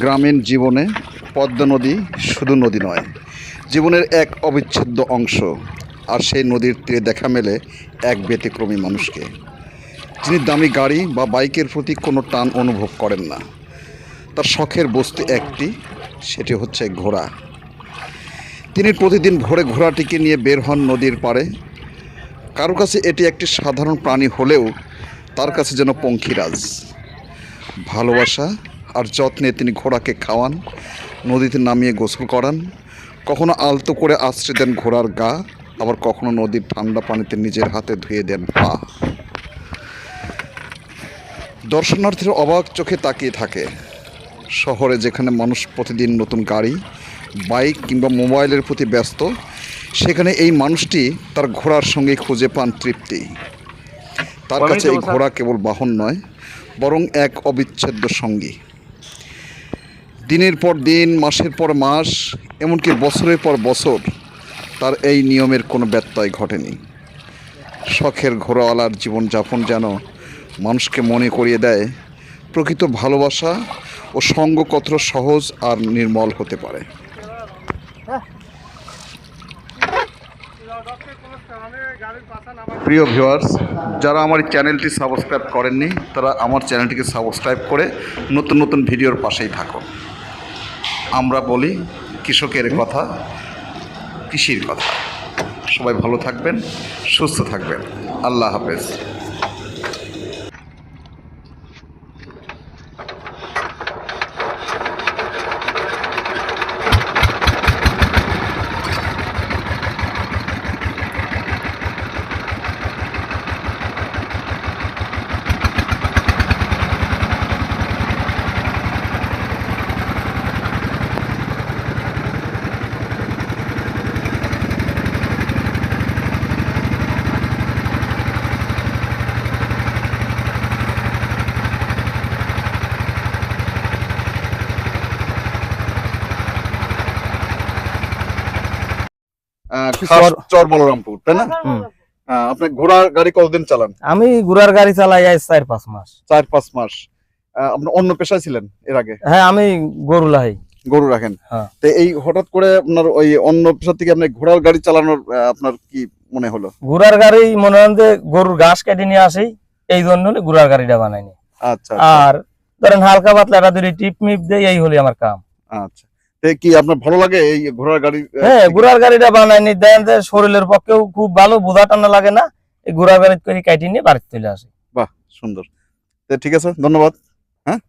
গ্রামীণ জীবনে পদ্মা নদী শুধু নদী নয়, জীবনের এক অবিচ্ছেদ্য অংশ আর সেই নদীর তীরে দেখা মেলে এক ব্যতিক্রমী মানুষকে, যিনি দামি গাড়ি বা বাইকের প্রতি কোনো টান অনুভব করেন না। তার শখের বস্তু একটি, সেটি হচ্ছে ঘোড়া। তিনি প্রতিদিন ভোরে ঘোড়াটিকে নিয়ে বের হন নদীর পাড়ে। কারও কাছে এটি একটি সাধারণ প্রাণী হলেও তার কাছে যেন পঙ্খিরাজ। ভালোবাসা আর যত্নে তিনি ঘোড়াকে খাওয়ান নদীতে নামিয়ে গোসল করান। কখনো আলতো করে আশ্রয় দেন ঘোড়ার গা আবার কখনো নদীর ঠান্ডা পানিতে নিজের হাতে ধুয়ে দেন পা। দর্শনার্থীরা অবাক চোখে তাকিয়ে থাকে। শহরে যেখানে মানুষ প্রতিদিন নতুন গাড়ি বাইক কিংবা মোবাইলের প্রতি ব্যস্ত সেখানে এই মানুষটি তার ঘোড়ার সঙ্গে খুঁজে পান তৃপ্তি। তার কাছে এই ঘোড়া কেবল বাহন নয় বরং এক অবিচ্ছেদ্য সঙ্গী। দিনের পর দিন, মাসের পর মাস, এমনকি বছরের পর বছর তার এই নিয়মের কোনো ব্যত্যয় ঘটেনি। শখের ঘোড়াওয়ালার জীবনযাপন যেন মানুষকে মনে করিয়ে দেয়, প্রকৃত ভালোবাসা ও সঙ্গ কতটা সহজ আর নির্মল হতে পারে। প্রিয় ভিউয়ার্স যারা আমার চ্যানেলটি সাবস্ক্রাইব করেননি, তারা আমার চ্যানেলটিকে সাবস্ক্রাইব করে নতুন নতুন ভিডিওর পাশেই থাকুন। আমরা বলি কৃষকের কথা কৃষির কথা। সবাই ভালো থাকবেন সুস্থ থাকবেন। আল্লাহ হাফেজ। চর- চর বলরামপুর তাই না? আপনি ঘোড়া গাড়ি কতদিন চালান? আমি ঘোড়ার গাড়ি চালাই আজ চার পাঁচ মাস। চার পাঁচ মাস। আপনি অন্য পেশায় ছিলেন এর আগে? হ্যাঁ আমি গরু লাহাই গরু রাখেন। হ্যাঁ। তো এই হঠাৎ করে আপনার ওই অন্য পেশা থেকে আপনি ঘোড়ার গাড়ি চালানোর আপনার কি মনে হলো? ঘোড়ার গাড়ি মনে হয় যে গরুর ঘাস কেটে নিয়ে আসি এই জন্য হলে ঘোড়ার গাড়িটা বানাইনি। আচ্ছা আর ধরেন হালকা পাতলা একটা দুটি টিপ মিপ দেয় এই হলি আমার কাম। আচ্ছা। কি আপনার ভালো লাগে এই গাড়ি হ্যাঁ গাড়িটা শরীরের পক্ষেও খুব ভালো লাগে না। এই করে কাটি নিয়ে বাড়িতে চলে আসে। বাহ সুন্দর। ঠিক আছে ধন্যবাদ। হ্যাঁ?